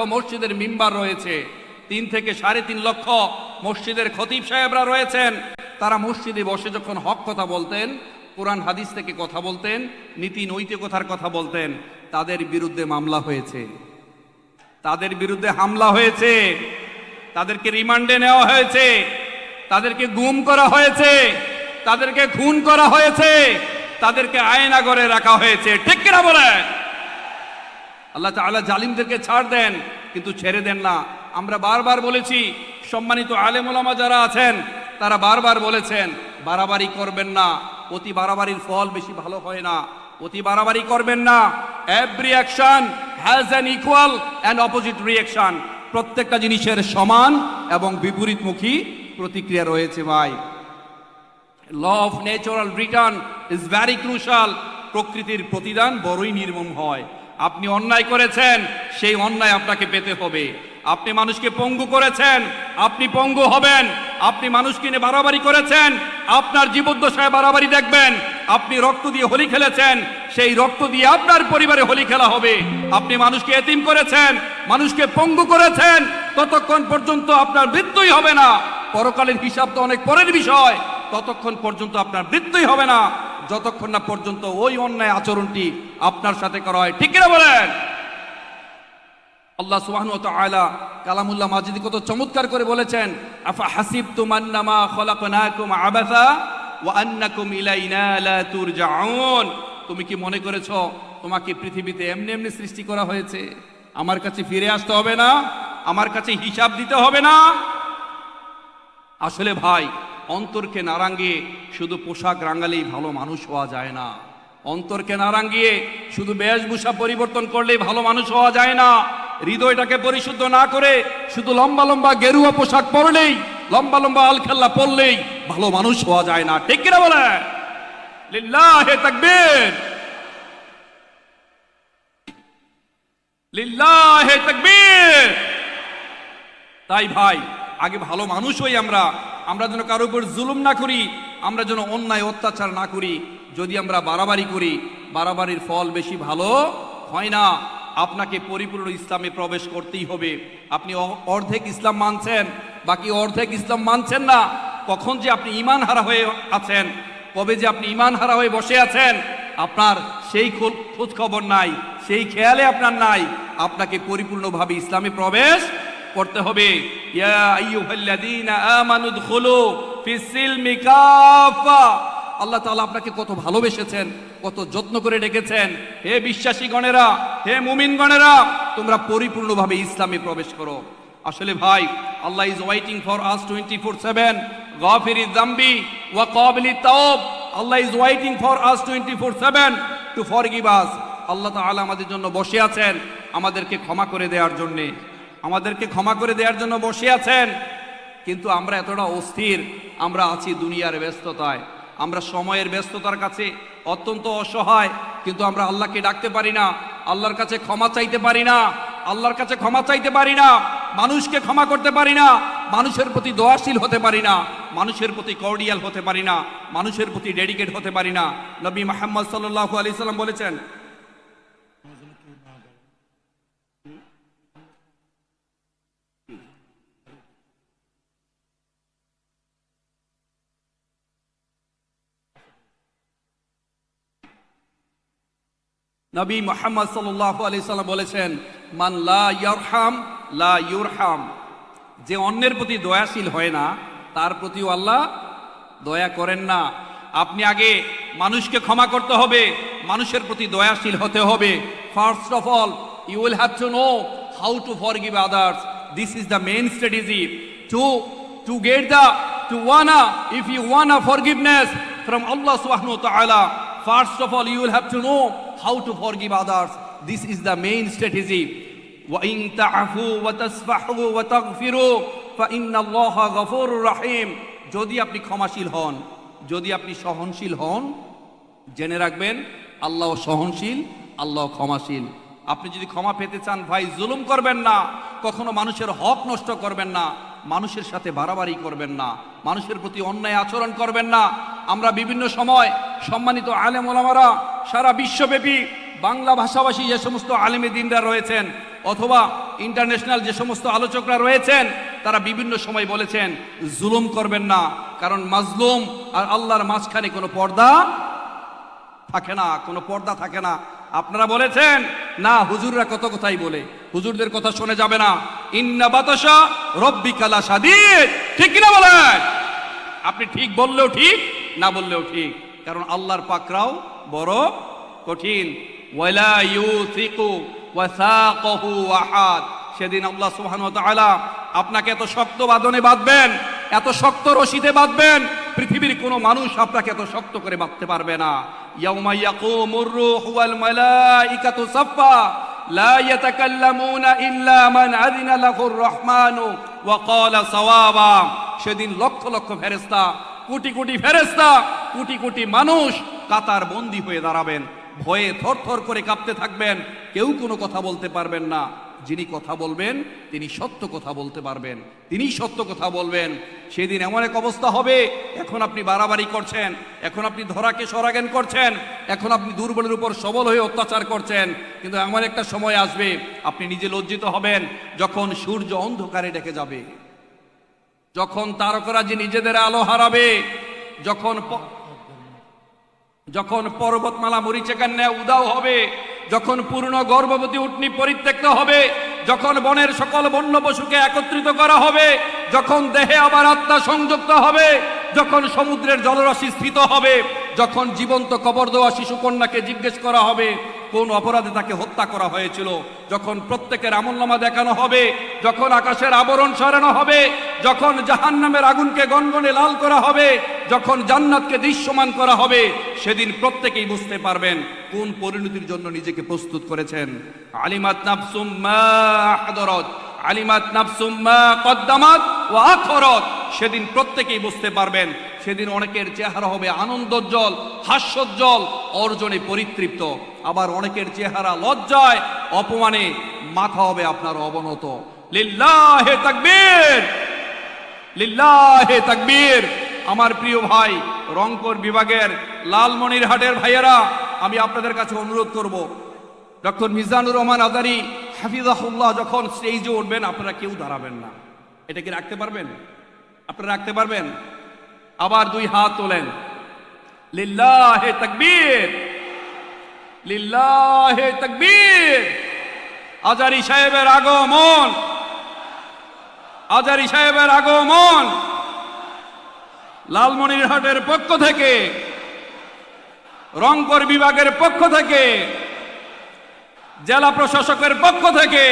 মসজিদের মিম্বার রয়েছে। তিন থেকে সাড়ে তিন লক্ষ মসজিদের খতিব সাহেবরা রয়েছেন। তারা মসজিদে বসে যখন হক কথা বলতেন, কোরআন হাদিস থেকে কথা বলতেন, নীতি নৈতিকতার কথা বলতেন, তাদের বিরুদ্ধে মামলা হয়েছে। তাদের বিরুদ্ধে হামলা হয়েছে। তাদেরকে রিমান্ডে নেওয়া হয়েছে। তাদেরকে গুম করা হয়েছে। তাদেরকে খুন করা হয়েছে। তাদেরকে আয়নাগরে রাখা হয়েছে। ঠিক কিনা বলে আল্লাহ তাআলা জালিমদেরকে ছাড় দেন, কিন্তু ছেড়ে দেন না। আমরা বারবার বলেছি, সম্মানিত আলেম ওলামা যারা আছেন, তারা বারবার বলেছেন, বাড়াবাড়ি করবেন না, অতি বাড়াবাড়ির ফল বেশি ভালো হয় না, অতি বাড়াবাড়ি করবেন না। Every action has an equal and opposite reaction প্রত্যেকটা জিনিসের সমান এবং বিপরীতমুখী প্রতিক্রিয়া রয়েছে ভাই। Law of natural return is very crucial প্রকৃতির প্রতিদান বড়ই নির্মম হয়। আপনি অন্যায় করেছেন, সেই অন্যায় আপনাকে পেতে হবে। আপনি মানুষকে পঙ্গু করেছেন, আপনি পঙ্গু হবেন। আপনি মানুষকে নিয়ে বাড়াবাড়ি করেছেন, আপনার জীবদ্দশায় বাড়াবাড়ি দেখবেন। আপনি রক্ত দিয়ে হোলি খেলেছেন, সেই রক্ত দিয়ে আপনার পরিবারে হোলি খেলা হবে। আপনি মানুষকে এতিম করেছেন, মানুষকে পঙ্গু করেছেন, ততক্ষণ পর্যন্ত আপনার মৃত্যুই হবে না। পরকালের হিসাব তো অনেক পরের বিষয়, ততক্ষণ পর্যন্ত আপনার মৃত্যুই হবে না। যতক্ষণ না পর্যন্ত ওই অন্যায় আচরণটি আপনার সাথে করা হয়, ঠিক কিনা বলেন? আল্লাহ সুবহানাহু ওয়া তাআলা কালামুল্লাহ মাজিদি কত চমৎকার করে বলেছেন, আফা হাসিবতুম আন্নামা খলাকনাকুম আবাসা ওয়া আন্নাকুম ইলাইনা লা তুরজাউন। তুমি কি মনে করেছ, তোমাকে পৃথিবীতে এমনি এমনি সৃষ্টি করা হয়েছে? আমার কাছে ফিরে আসতে হবে না? আমার কাছে হিসাব দিতে হবে না? আসলে ভাই অন্তরকে না রাঙিয়ে শুধু পোশাক রাঙালেই ভালো মানুষ হওয়া যায় না। অন্তরকে না রাঙিয়ে শুধু বেশভূষা পরিবর্তন করলেই ভালো মানুষ হওয়া যায় না। হৃদয়টাকে পরিশুদ্ধ না করে শুধু লম্বা লম্বা গেরুয়া পোশাক পরলেই, লম্বা লম্বা আলখাল্লা পরলেই ভালো মানুষ হওয়া যায় না। ঠিক কিনা বলে? লিল্লাহে তাকবীর। লিল্লাহে তাকবীর। তাই ভাই, আগে ভালো মানুষ হই আমরা আমরা যেন কারোর উপর জুলুম না করি, আমরা যেন অন্যায় অত্যাচার না করি, যদি আমরা বাড়াবাড়ি করি, বাড়াবাড়ির ফল বেশি ভালো হয় না। আপনাকে পরিপূর্ণ ইসলামে প্রবেশ করতেই হবে। আপনি অর্ধেক ইসলাম মানছেন, বাকি অর্ধেক ইসলাম মানছেন না। কখন যে আপনি ইমান হারা হয়ে আছেন, কবে যে আপনি ইমান হারা হয়ে বসে আছেন, আপনার সেই খোঁজ খবর নাই, সেই খেয়ালে আপনার নাই। আপনাকে পরিপূর্ণভাবে ইসলামে প্রবেশ করতে হবে। ইয়া আইয়ুহাল্লাযীনা আমানু দুখুলু ফিস-সিলমি কাফা। আল্লাহ তাআলা আপনাকে কত ভালোবেসেছেন, কত যত্ন করে ডেকেছেন। হে বিশ্বাসী গণেরা, হে মুমিন গণেরা, তোমরা পরিপূর্ণভাবে ইসলামে প্রবেশ করো। আসলে ভাই, আল্লাহ is waiting for us twenty four seven গাফিরি জাম্বি ওয়া কাবিলি তাওব আল্লাহ is waiting for us twenty four seven to forgive us আল্লাহ তাআলা আমাদের জন্য বসে আছেন আমাদেরকে ক্ষমা করে দেওয়ার জন্যে। আমাদেরকে ক্ষমা করে দেওয়ার জন্য বসে আছেন। কিন্তু আমরা এতটা অস্থির, আমরা আছি দুনিয়ার ব্যস্ততায়। আমরা সময়ের ব্যস্ততার কাছে অত্যন্ত অসহায়, কিন্তু আমরা আল্লাহকে ডাকতে পারি না, আল্লাহর কাছে ক্ষমা চাইতে পারি না, আল্লাহর কাছে ক্ষমা চাইতে পারি না, মানুষকে ক্ষমা করতে পারি না, মানুষের প্রতি দয়াশীল হতে পারি না, মানুষের প্রতি কর্ডিয়াল হতে পারি না, মানুষের প্রতি ডেডিকেট হতে পারি না। নবী মোহাম্মদ সাল্লাল্লাহু আলি সাল্লাম বলেছেন নবী মোহাম্মদ সাল্লাল্লাহু আলাইহি সাল্লাম বলেছেন, মান লা ইয়ারহাম, লা ইউরহাম। যে অন্যের প্রতি দয়াশীল হয় না, তার প্রতিও আল্লাহ দয়া করেন না। আপনি আগে মানুষকে ক্ষমা করতে হবে, মানুষের প্রতি দয়াশীল হতে হবে। First of all you will have to know how to forgive others this is the main strategy to to get the, to wanna, if you wanna forgiveness from Allah subhanahu wa ta'ala first of all you will have to know how to forgive others this is the main strategy وإن تعفوا وتصفحوا وتغفروا فإن الله غفور رحيم যদি আপনি ক্ষমাশীল হন যদি আপনি সহনশীল হন জেনে রাখবেন আল্লাহ সহনশীল আল্লাহ ক্ষমাশীল আপনি যদি ক্ষমা পেতে চান ভাই জুলুম করবেন না কখনো মানুষের হক নষ্ট করবেন না মানুষের সাথে বাড়াবাড়ি করবেন না, মানুষের প্রতি অন্যায় আচরণ করবেন না। আমরা বিভিন্ন সময় সম্মানিত আলেম ওলামারা, সারা বিশ্বব্যাপী বাংলা ভাষাভাষী যে সমস্ত আলিমে দিনরা রয়েছেন, অথবা ইন্টারন্যাশনাল যে সমস্ত আলোচকরা রয়েছেন, তারা বিভিন্ন সময় বলেছেন, জুলুম করবেন না, কারণ মাজলুম আর আল্লাহর মাঝখানে কোনো পর্দা থাকে না, কোনো পর্দা থাকে না। আপনারা বলেছেন, না, হুজুররা কত কথাই বলে, হুজুরদের কথা শুনে যাবে না। ইন্না বাতাসা রব্বি কালা সাদিদ ঠিক বলেন? আপনি ঠিক বললেও ঠিক, না বললেও ঠিক। কারণ আল্লাহর পাকরাও বড় কঠিন। ওয়ালা ইউথিকু ওয়াসাকাহু আহাদ। সেদিন আল্লাহ সুবহানাহু ওয়া তাআলা আপনাকে এত শক্ত বাঁধনে বাঁধবেন, এত শক্ত রশিতে বাঁধবেন, পৃথিবীর কোনো মানুষ আপনাকে এত শক্ত করে বাঁধতে পারবে না। ইয়াউমা ইয়াকুমুর রূহু ওয়াল মালাইকাতু সাফফা। لا يتكلمون إلا من أذن له الرحمن وقال صوابا সেদিন লক্ষ লক্ষ ফেরেস্তা কোটি কোটি ফেরেস্তা কোটি কোটি মানুষ কাতার বন্দী হয়ে দাঁড়াবেন ভয়ে থরথর করে কাঁপতে থাকবেন কেউ কোনো কথা বলতে পারবেন না যিনি কথা বলবেন, তিনি সত্য কথা বলতে পারবেন। তিনি সত্য কথা বলবেন। সেদিন এমন এক অবস্থা হবে, এখন আপনি বাড়াবাড়ি করছেন, এখন আপনি ধরাকে সরাগেন করছেন, এখন আপনি দুর্বলের উপর সবল হয়ে অত্যাচার করছেন। কিন্তু এমন একটা সময় আসবে, আপনি নিজে লজ্জিত হবেন, যখন সূর্য অন্ধকারে ডেকে যাবে। যখন তারকরা যে নিজেদের আলো হারাবে, যখন যখন পর্বতমালা মরিচাকার ন্যায় উদাও হবে যখন পূর্ণ গর্ভবতী উটনি পরিত্যক্ত হবে, যখন বনের সকল বন্য পশুকে একত্রিত করা হবে, যখন দেহে আবার আত্মা সংযুক্ত হবে, যখন সমুদ্রের জলরাশি স্থিত হবে, যখন জীবন্ত কবর দেওয়া শিশু কন্যাকে জিজ্ঞেস করা হবে, কোন অপরাধে তাকে হত্যা করা হয়েছিল, যখন প্রত্যেকের আমলনামা দেখানো হবে, যখন আকাশের আবরণ সরানো হবে, যখন জাহান্নামের আগুনকে গনগনে লাল করা হবে, যখন জান্নাতকে দৃশ্যমান করা হবে, সেদিন প্রত্যেকেই বুঝতে পারবেন কোন পরিণতির জন্য নিজেকে প্রস্তুত করেছেন? আলিমাত নাফসুম মা আহদরত, আলিমাত নাফসুম মা কদ্দামাত ও আখরত। সেদিন প্রত্যেকেই বুঝতে পারবেন, সেদিন অনেকের চেহারা হবে আনন্দোজ্জ্বল হাস্যোজ্জ্বল অর্জনে পরিতৃপ্ত। আবার অনেকের চেহারা লজ্জায়, অপমানে মাথা হবে আপনার অবনত। লিল্লাহে তাকবীর! লিল্লাহে তাকবীর! আমার প্রিয় ভাই, রংপুর বিভাগের লালমনিরহাটের ভাইয়েরা আমি আপনাদের কাছে অনুরোধ করব। ডক্টর মিজানুর রহমান আজারি হাফিজাহুল্লাহ, যখন স্টেজে উঠবেন, আপনারা কেউ দাঁড়াবেন না। এটা কি রাখতে পারবেন? আপনারা রাখতে পারবেন? আবার দুই হাত তোলেন। লিল্লাহে তাকবীর! লিল্লাহে তাকবীর! আজারি সাহেবের আগমন! আজারি সাহেবের আগমন! লালমনিরহাটের পক্ষ থেকে রংপুর বিভাগের পক্ষ থেকে, জেলা প্রশাসকের পক্ষ থেকে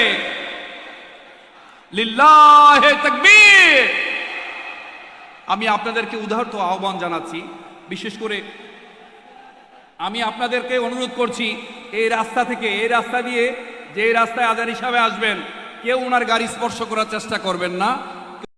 আমি আপনাদেরকে উদাহরণ আহ্বান জানাচ্ছি, বিশেষ করে আমি আপনাদেরকে অনুরোধ করছি, এই রাস্তা থেকে, এই রাস্তা দিয়ে যে রাস্তায় আজার হিসাবে আসবেন, কেউ ওনার গাড়ি স্পর্শ করার চেষ্টা করবেন না।